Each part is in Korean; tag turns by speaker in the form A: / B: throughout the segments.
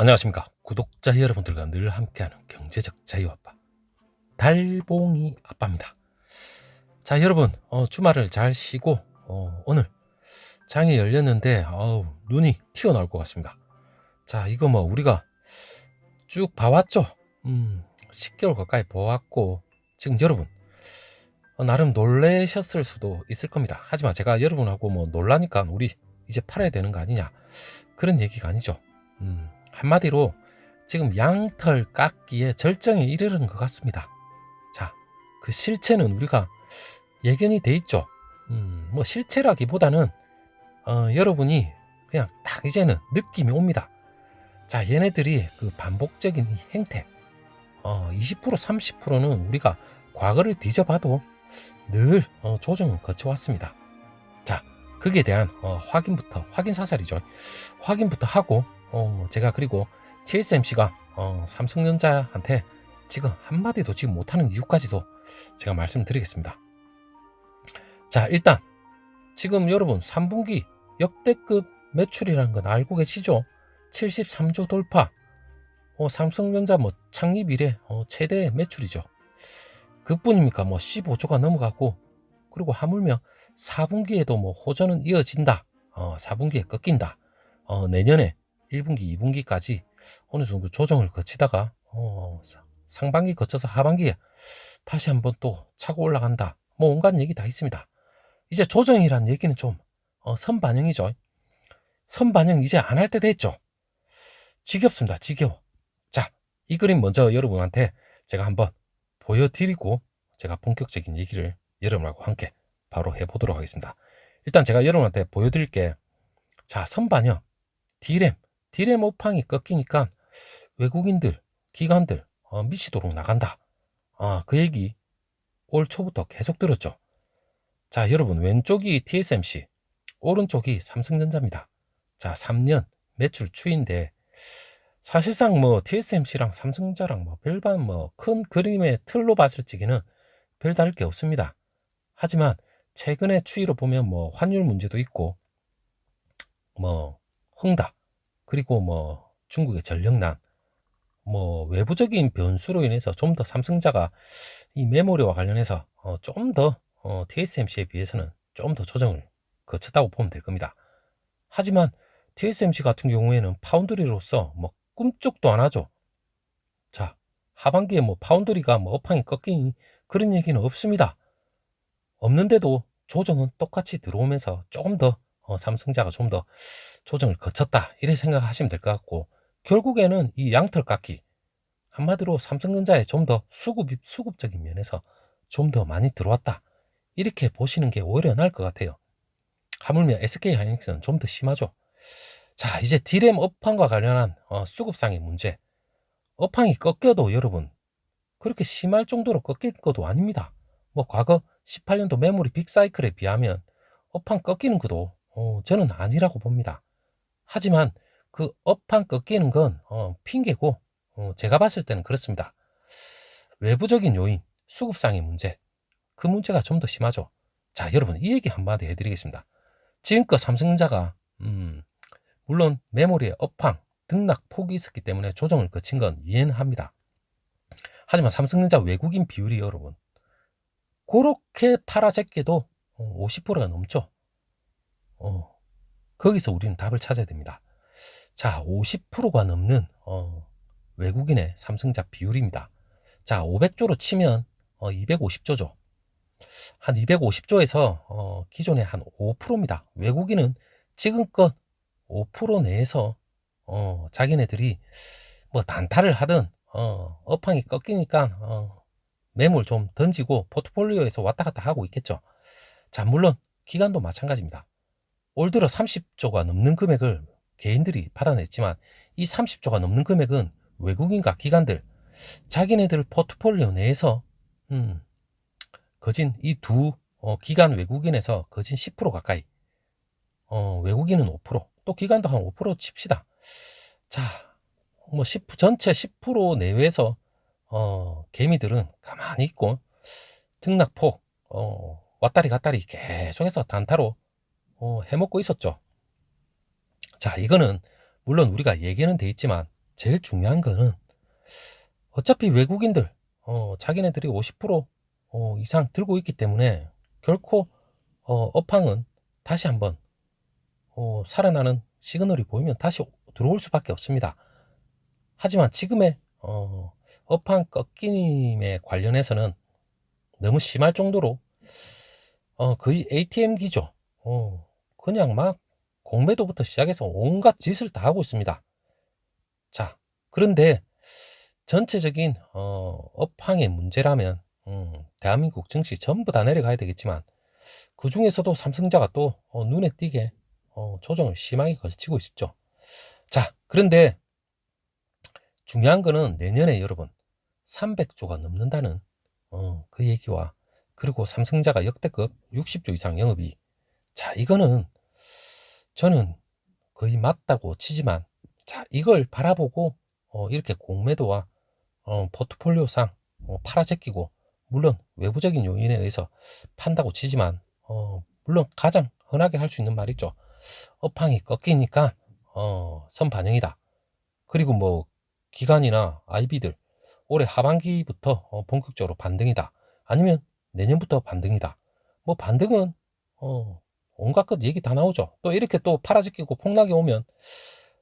A: 안녕하십니까. 구독자 여러분들과 늘 함께하는 경제적 자유아빠. 달봉이 아빠입니다. 자 여러분 어, 주말을 잘 쉬고 어, 오늘 장이 열렸는데 어우, 눈이 튀어나올 것 같습니다. 자 이거 뭐 우리가 쭉 봐왔죠? 음 10개월 가까이 보았고 지금 여러분 어, 나름 놀라셨을 수도 있을 겁니다. 하지만 제가 여러분하고 뭐 놀라니까 우리 이제 팔아야 되는 거 아니냐 그런 얘기가 아니죠. 음, 한마디로 지금 양털 깎기에 절정에 이르는 것 같습니다. 자, 그 실체는 우리가 예견이 돼 있죠. 음, 뭐 실체라기보다는 어, 여러분이 그냥 딱 이제는 느낌이 옵니다. 자, 얘네들이 그 반복적인 이 행태, 어, 20% 30%는 우리가 과거를 뒤져봐도 늘 어, 조정을 거쳐왔습니다. 자, 그에 대한 어, 확인부터 확인 사살이죠. 확인부터 하고 어, 제가 그리고 TSMC가 어, 삼성전자한테 지금 한마디도 지금 못하는 이유까지도 제가 말씀드리겠습니다. 자, 일단 지금 여러분 3분기 역대급 매출이라는 건 알고 계시죠? 73조 돌파. 어, 삼성전자 뭐 창립 이래 어, 최대 매출이죠. 그뿐입니까? 뭐 15조가 넘어가고 그리고 하물며 4분기에도 뭐 호전은 이어진다. 어, 4분기에 꺾인다. 어, 내년에 1분기, 2분기까지 어느 정도 조정을 거치다가 어, 상반기 거쳐서 하반기에 다시 한번 또 차고 올라간다. 뭐 온갖 얘기 다 있습니다. 이제 조정이란 얘기는 좀 어, 선반영이죠. 선반영 이제 안 할 때 됐죠. 지겹습니다. 지겨워. 자, 이 그림 먼저 여러분한테 제가 한번 보여드리고 제가 본격적인 얘기를 여러분하고 함께 바로 해보도록 하겠습니다. 일단 제가 여러분한테 보여드릴 게 자, 선반영, 디램, 디램 오팡이 꺾이니까 외국인들, 기관들 어, 미치도록 나간다. 아, 그 얘기 올 초부터 계속 들었죠. 자, 여러분 왼쪽이 TSMC, 오른쪽이 삼성전자입니다. 자, 3년 매출 추인데 사실상 뭐 TSMC랑 삼성전자랑 뭐 별반 뭐 큰 그림의 틀로 봤을 적에는 별 다를 게 없습니다. 하지만 최근의 추이로 보면 뭐 환율 문제도 있고 뭐 흥다 그리고 뭐 중국의 전력난 뭐 외부적인 변수로 인해서 좀 더 삼성자가 이 메모리와 관련해서 어 좀더 어 TSMC에 비해서는 좀 더 조정을 거쳤다고 보면 될 겁니다. 하지만 TSMC 같은 경우에는 파운드리로서 뭐 꿈쩍도 안 하죠. 자, 하반기에 뭐 파운드리가 뭐 업황이 꺾인 그런 얘기는 없습니다. 없는데도 조정은 똑같이 들어오면서 조금 더 어, 삼성자가 좀 더 조정을 거쳤다 이렇게 생각하시면 될 것 같고 결국에는 이 양털 깎기 한마디로 삼성전자에 좀 더 수급 수급적인 면에서 좀 더 많이 들어왔다 이렇게 보시는 게 오히려 나을 것 같아요. 하물며 SK 하이닉스는 좀 더 심하죠. 자 이제 디램 업황과 관련한 어, 수급상의 문제 업황이 꺾여도 여러분 그렇게 심할 정도로 꺾일 것도 아닙니다. 뭐 과거 18년도 메모리 빅사이클에 비하면 업황 꺾이는 것도 어, 저는 아니라고 봅니다. 하지만 그 업황 꺾이는 건 어, 핑계고 어, 제가 봤을 때는 그렇습니다. 외부적인 요인, 수급상의 문제, 그 문제가 좀 더 심하죠. 자, 여러분 이 얘기 한마디 해드리겠습니다. 지금껏 삼성전자가 음, 물론 메모리의 업황, 등락 폭이 있었기 때문에 조정을 거친 건 이해는 합니다. 하지만 삼성전자 외국인 비율이 여러분 그렇게 팔아제껴도 50%가 넘죠. 어, 거기서 우리는 답을 찾아야 됩니다. 자, 50%가 넘는 어, 외국인의 삼성자 비율입니다. 자, 500조로 치면 어, 250조죠. 한 250조에서 어, 기존의 한 5%입니다. 외국인은 지금껏 5% 내에서 어, 자기네들이 뭐 단타를 하든 어, 업황이 꺾이니까 어, 매물 좀 던지고 포트폴리오에서 왔다 갔다 하고 있겠죠. 자, 물론 기간도 마찬가지입니다. 올 들어 30조가 넘는 금액을 개인들이 받아냈지만 이 30조가 넘는 금액은 외국인과 기관들 자기네들 포트폴리오 내에서 음, 거진 이두 어, 기관 외국인에서 거진 10% 가까이 어, 외국인은 5%또 기관도 한 5% 칩시다. 자, 뭐 10, 전체 10% 내외에서 어, 개미들은 가만히 있고 등락폭 어, 왔다리 갔다리 계속해서 단타로 어, 해먹고 있었죠. 자, 이거는 물론 우리가 얘기는 돼 있지만 제일 중요한 거는 어차피 외국인들 어, 자기네들이 50% 어, 이상 들고 있기 때문에 결코 어, 업황은 다시 한번 어, 살아나는 시그널이 보이면 다시 들어올 수밖에 없습니다. 하지만 지금의 어, 업황 꺾임에 관련해서는 너무 심할 정도로 어, 거의 ATM 기죠. 어, 그냥 막 공매도부터 시작해서 온갖 짓을 다 하고 있습니다. 자, 그런데 전체적인 어, 업황의 문제라면 음, 대한민국 증시 전부 다 내려가야 되겠지만 그 중에서도 삼성자가 또 어, 눈에 띄게 어, 조정을 심하게 거치고 있었죠. 자, 그런데 중요한 거는 내년에 여러분 300조가 넘는다는 어, 그 얘기와 그리고 삼성자가 역대급 60조 이상 영업이 자 이거는 저는 거의 맞다고 치지만 자 이걸 바라보고 어, 이렇게 공매도와 어, 포트폴리오상 어, 팔아제끼고 물론 외부적인 요인에 의해서 판다고 치지만 어, 물론 가장 흔하게 할 수 있는 말이죠. 업황이 꺾이니까 어, 선 반영이다. 그리고 뭐 기관이나 IB들 올해 하반기부터 어, 본격적으로 반등이다. 아니면 내년부터 반등이다. 뭐 반등은 어, 온갖 것 얘기 다 나오죠. 또 이렇게 또 팔아지끼고 폭락이 오면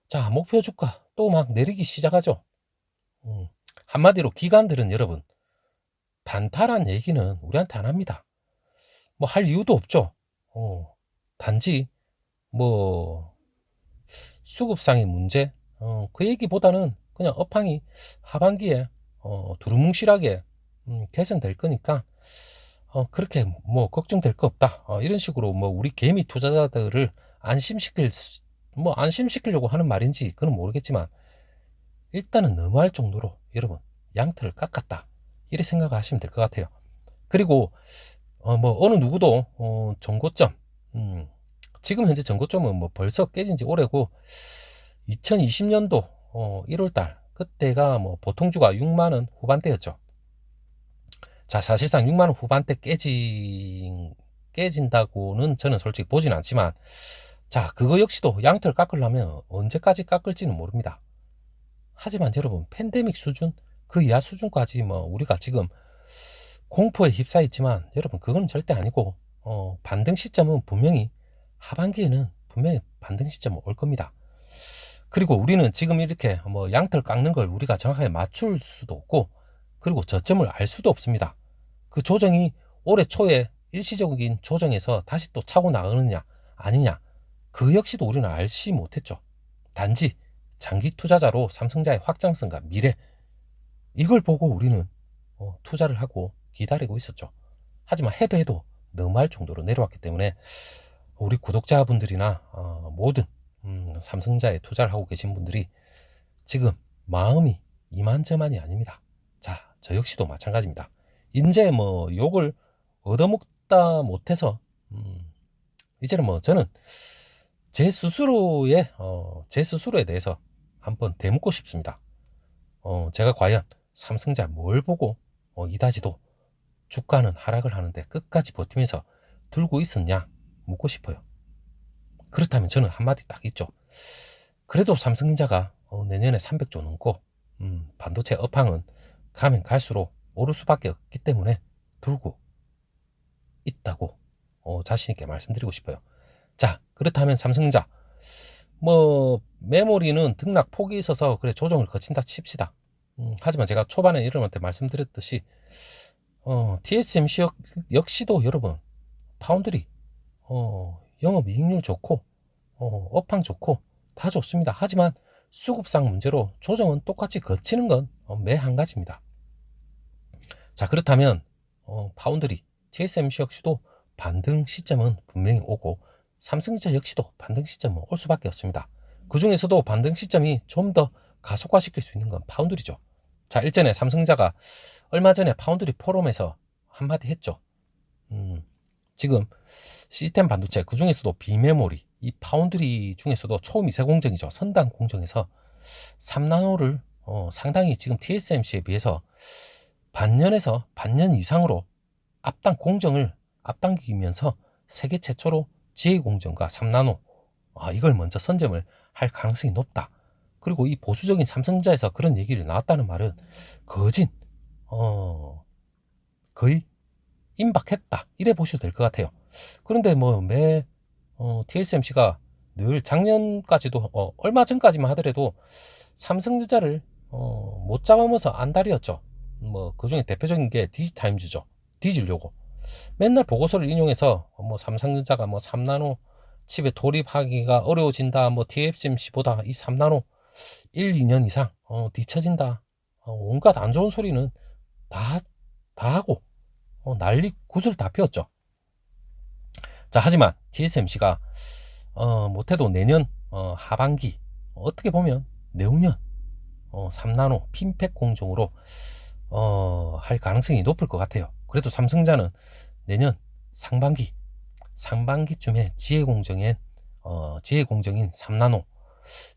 A: 자 목표 주가 또 막 내리기 시작하죠. 음, 한마디로 기관들은 여러분 단타란 얘기는 우리한테 안 합니다. 뭐 할 이유도 없죠. 어, 단지 뭐 수급상의 문제 어, 그 얘기보다는 그냥 업황이 하반기에 어, 두루뭉실하게 음, 개선될 거니까 어, 그렇게 뭐 걱정될 거 없다. 어, 이런 식으로 뭐 우리 개미 투자자들을 안심시킬 수- 뭐 안심시키려고 하는 말인지 그건 모르겠지만 일단은 너무할 정도로 여러분 양털을 깎았다. 이렇게 생각하시면 될 것 같아요. 그리고 어, 뭐 어느 누구도 어, 정고점 음, 지금 현재 정고점은 뭐 벌써 깨진 지 오래고 2020년도 어, 1월달 그때가 뭐 보통주가 6만 원 후반대였죠. 자 사실상 6만 원 후반대 깨진 깨진다고는 저는 솔직히 보진 않지만 자 그거 역시도 양털 깎으려면 언제까지 깎을지는 모릅니다. 하지만 여러분 팬데믹 수준 그 이하 수준까지 뭐 우리가 지금 공포에 휩싸였지만 여러분 그건 절대 아니고 어, 반등 시점은 분명히 하반기에는 분명히 반등 시점은 올 겁니다. 그리고 우리는 지금 이렇게 뭐 양털 깎는 걸 우리가 정확하게 맞출 수도 없고 그리고 저점을 알 수도 없습니다. 그 조정이 올해 초에 일시적인 조정에서 다시 또 차고 나가느냐 아니냐 그 역시도 우리는 알지 못했죠. 단지 장기 투자자로 삼성자의 확장성과 미래 이걸 보고 우리는 어, 투자를 하고 기다리고 있었죠. 하지만 해도 해도 너무할 정도로 내려왔기 때문에 우리 구독자분들이나 어, 모든 음, 삼성자에 투자를 하고 계신 분들이 지금 마음이 이만저만이 아닙니다. 자, 저 역시도 마찬가지입니다. 이제 뭐 욕을 얻어먹다 못해서 음, 이제는 뭐 저는 제 스스로의 어, 제 스스로에 대해서 한번 되묻고 싶습니다. 어, 제가 과연 삼성자 뭘 보고 어, 이다지도 주가는 하락을 하는데 끝까지 버티면서 들고 있었냐 묻고 싶어요. 그렇다면 저는 한마디 딱 있죠. 그래도 삼성전자가 어, 내년에 300조 넘고 음, 반도체 업황은 가면 갈수록 오를 수밖에 없기 때문에 들고 있다고 어, 자신 있게 말씀드리고 싶어요. 자 그렇다면 삼성전자 뭐 메모리는 등락 폭이 있어서 그래 조정을 거친다 칩시다. 음, 하지만 제가 초반에 여러분한테 말씀드렸듯이 어, TSMC 역, 역시도 여러분 파운드리 어, 영업 이익률 좋고 어, 업황 좋고 다 좋습니다. 하지만 수급상 문제로 조정은 똑같이 거치는 건 매 한 가지입니다. 자 그렇다면 어, 파운드리 TSMC 역시도 반등 시점은 분명히 오고 삼성전자 역시도 반등 시점은 올 수밖에 없습니다. 그 중에서도 반등 시점이 좀 더 가속화시킬 수 있는 건 파운드리죠. 자 일전에 삼성자가 얼마 전에 파운드리 포럼에서 한마디 했죠. 음, 지금 시스템 반도체 그 중에서도 비메모리 이 파운드리 중에서도 초미세 공정이죠 선단 공정에서 3나노를 어, 상당히 지금 TSMC에 비해서 반년에서 반년 이상으로 앞당 공정을 앞당기면서 세계 최초로 지혜 공정과 3나노 아, 이걸 먼저 선점을 할 가능성이 높다. 그리고 이 보수적인 삼성전자에서 그런 얘기를 나왔다는 말은 거진 어 거의 임박했다 이래 보셔도 될 것 같아요. 그런데 뭐매 어, TSMC가 늘 작년까지도 어, 얼마 전까지만 하더라도 삼성전자를 어, 못 잡으면서 안달이었죠. 뭐 그중에 대표적인 게 디지타임즈죠. 뒤지려고 맨날 보고서를 인용해서 뭐 삼성전자가 뭐 3나노 칩에 돌입하기가 어려워진다. 뭐 TSMC보다 이 3나노 1, 2년 이상 어, 뒤처진다. 어, 온갖 안 좋은 소리는 다, 다 하고 어, 난리 구슬 다 피웠죠. 자, 하지만 TSMC가 어, 못해도 내년 어, 하반기 어떻게 보면 내후년 어, 3나노 핀팩 공정으로 어, 할 가능성이 높을 것 같아요. 그래도 삼성자는 내년 상반기 상반기쯤에 지혜 공정인 어, 지혜 공정인 3나노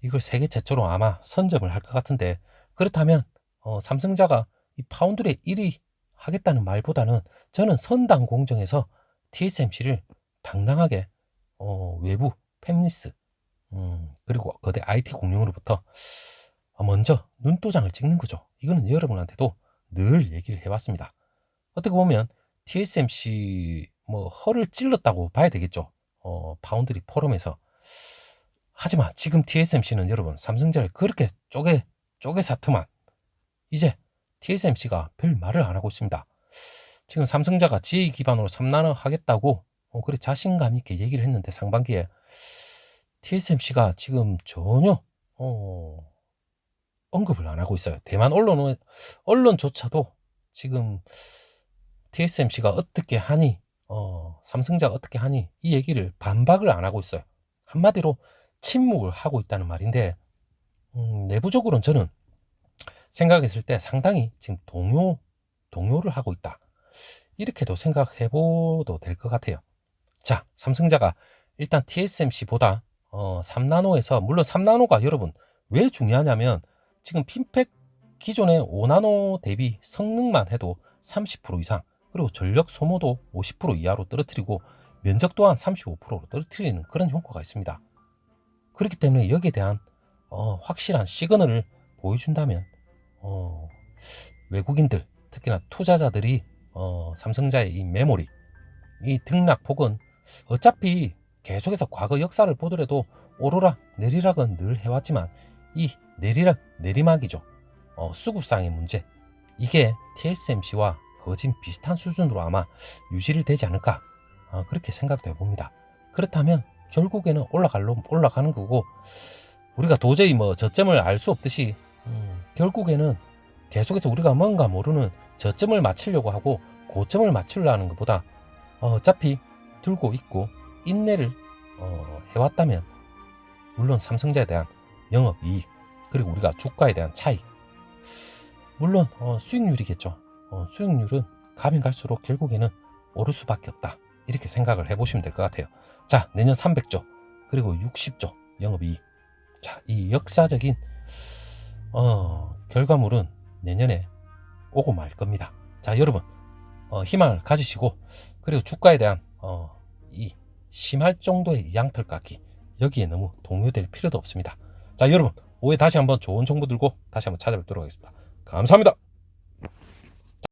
A: 이걸 세계 최초로 아마 선점을 할 것 같은데 그렇다면 어, 삼성자가 이 파운드리 1위 하겠다는 말보다는 저는 선당 공정에서 TSMC를 당당하게 어, 외부 팹리스 음, 그리고 거대 IT 공룡으로부터 먼저 눈도장을 찍는 거죠. 이거는 여러분한테도 늘 얘기를 해왔습니다. 어떻게 보면 TSMC 뭐 허를 찔렀다고 봐야 되겠죠. 어, 파운드리 포럼에서. 하지만 지금 TSMC는 여러분 삼성전자를 그렇게 쪼개 쪼개 사트만 이제 TSMC가 별 말을 안 하고 있습니다. 지금 삼성자가 지혜 기반으로 3나노 하겠다고 어, 그래 자신감 있게 얘기를 했는데 상반기에 TSMC가 지금 전혀 어, 언급을 안 하고 있어요. 대만 언론 언론조차도 지금 TSMC가 어떻게 하니 어, 삼성자가 어떻게 하니 이 얘기를 반박을 안 하고 있어요. 한마디로 침묵을 하고 있다는 말인데 음, 내부적으로는 저는 생각했을 때 상당히 지금 동요 동요를 하고 있다. 이렇게도 생각해 보도 될 것 같아요. 자, 삼성자가 일단 TSMC보다 어, 3나노에서 물론 3나노가 여러분 왜 중요하냐면 지금 핀팩 기존의 5나노 대비 성능만 해도 30% 이상 그리고 전력 소모도 50% 이하로 떨어뜨리고 면적 또한 35%로 떨어뜨리는 그런 효과가 있습니다. 그렇기 때문에 여기에 대한 어, 확실한 시그널을 보여준다면 어, 외국인들 특히나 투자자들이 어, 삼성자의 이 메모리 이 등락폭은 어차피 계속해서 과거 역사를 보더라도 오르락 내리락은 늘 해왔지만 이 내리락 내리막이죠. 어, 수급상의 문제 이게 TSMC와 거진 비슷한 수준으로 아마 유지를 되지 않을까 어, 그렇게 생각돼 봅니다. 그렇다면 결국에는 올라갈로 올라가는 거고 우리가 도저히 뭐 저점을 알 수 없듯이 음, 결국에는 계속해서 우리가 뭔가 모르는 저점을 맞추려고 하고 고점을 맞추려는 것보다 어, 어차피 들고 있고 인내를 어, 해왔다면 물론 삼성자에 대한 영업이익 그리고 우리가 주가에 대한 차익 물론 어, 수익률이겠죠. 어, 수익률은 가면 갈수록 결국에는 오를 수밖에 없다. 이렇게 생각을 해보시면 될 것 같아요. 자, 내년 300조, 그리고 60조 영업이익. 자, 이 역사적인, 어, 결과물은 내년에 오고 말 겁니다. 자, 여러분, 어, 희망을 가지시고, 그리고 주가에 대한, 어, 이 심할 정도의 양털 깎기. 여기에 너무 동요될 필요도 없습니다. 자, 여러분, 오후에 다시 한번 좋은 정보 들고 다시 한번 찾아뵙도록 하겠습니다. 감사합니다.